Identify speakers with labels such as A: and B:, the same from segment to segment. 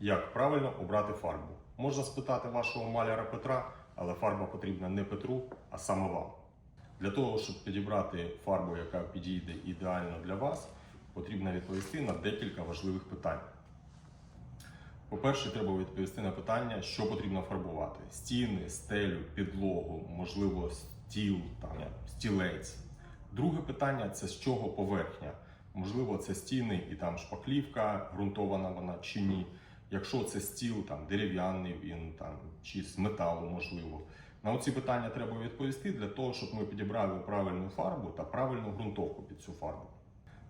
A: як правильно обрати фарбу. Можна спитати вашого маляра Петра, але фарба потрібна не Петру, а саме вам. Для того, щоб підібрати фарбу, яка підійде ідеально для вас, потрібно відповісти на декілька важливих питань. По-перше, треба відповісти на питання, що потрібно фарбувати: стіни, стелю, підлогу, можливо, стіл, там, стілець. Друге питання це з чого поверхня. Можливо, це стіни і там шпаклівка, ґрунтована вона чи ні. Якщо це стіл, там дерев'яний він там чи з металу, можливо. На оці питання треба відповісти для того, щоб ми підібрали правильну фарбу та правильну ґрунтовку під цю фарбу.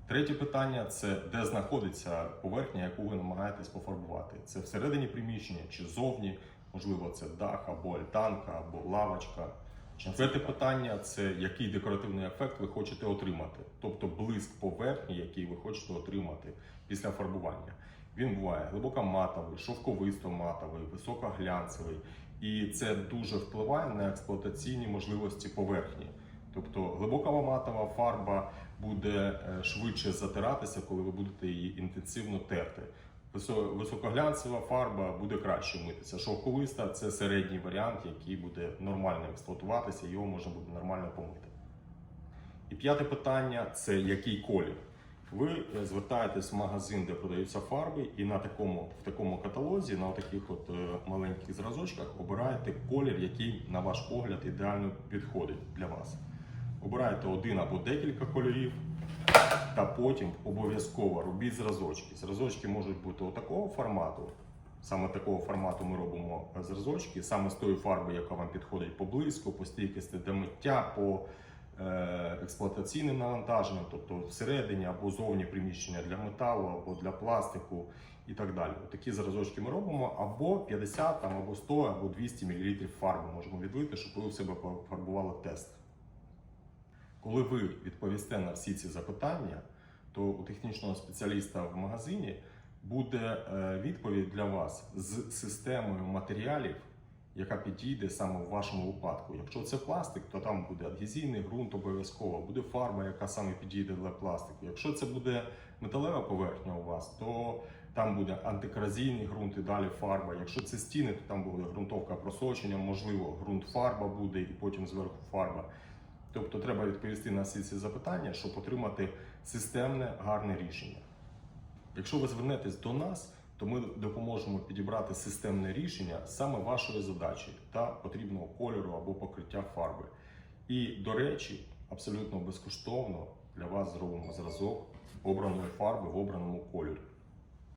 A: Третє питання це де знаходиться поверхня, яку ви намагаєтесь пофарбувати. Це всередині приміщення чи зовні, можливо, це дах або альтанка, або лавочка. Четверте питання це який декоративний ефект ви хочете отримати, тобто блиск поверхні, який ви хочете отримати після фарбування. Він буває глибокоматовий, шовковисто-матовий, високоглянцевий, і це дуже впливає на експлуатаційні можливості поверхні. Тобто глибока матова фарба буде е, швидше затиратися, коли ви будете її інтенсивно терти. Висо- Високоглянцева фарба буде краще митися. Шовковиста це середній варіант, який буде нормально експлуатуватися, його можна буде нормально помити. І п'яте питання це який колір. Ви е, звертаєтесь в магазин, де продаються фарби, і на такому, в такому каталозі, на таких от е, маленьких зразочках, обираєте колір, який, на ваш погляд, ідеально підходить для вас. Обираєте один або декілька кольорів, та потім обов'язково робіть зразочки. Зразочки можуть бути отакого формату. Саме такого формату ми робимо е, зразочки, саме з тої фарби, яка вам підходить по блиску, по стійкості до миття, по е, експлуатаційним навантаженням, тобто всередині або зовні приміщення для металу, або для пластику і так далі. Такі зразочки ми робимо або 50, там, або 100, або 200 мл фарби можемо відлити, щоб ви у себе пофарбували тест. Коли ви відповісте на всі ці запитання, то у технічного спеціаліста в магазині буде е, відповідь для вас з системою матеріалів, яка підійде саме в вашому випадку. Якщо це пластик, то там буде адгезійний ґрунт обов'язково, буде фарба, яка саме підійде для пластику. Якщо це буде металева поверхня у вас, то там буде антикоразійний ґрунт і далі фарба. Якщо це стіни, то там буде ґрунтовка просочення, можливо, ґрунт фарба буде і потім зверху фарба. Тобто треба відповісти на всі ці запитання, щоб отримати системне гарне рішення. Якщо ви звернетесь до нас, то ми допоможемо підібрати системне рішення саме вашої задачі та потрібного кольору або покриття фарби. І, до речі, абсолютно безкоштовно для вас зробимо зразок обраної фарби в обраному кольорі.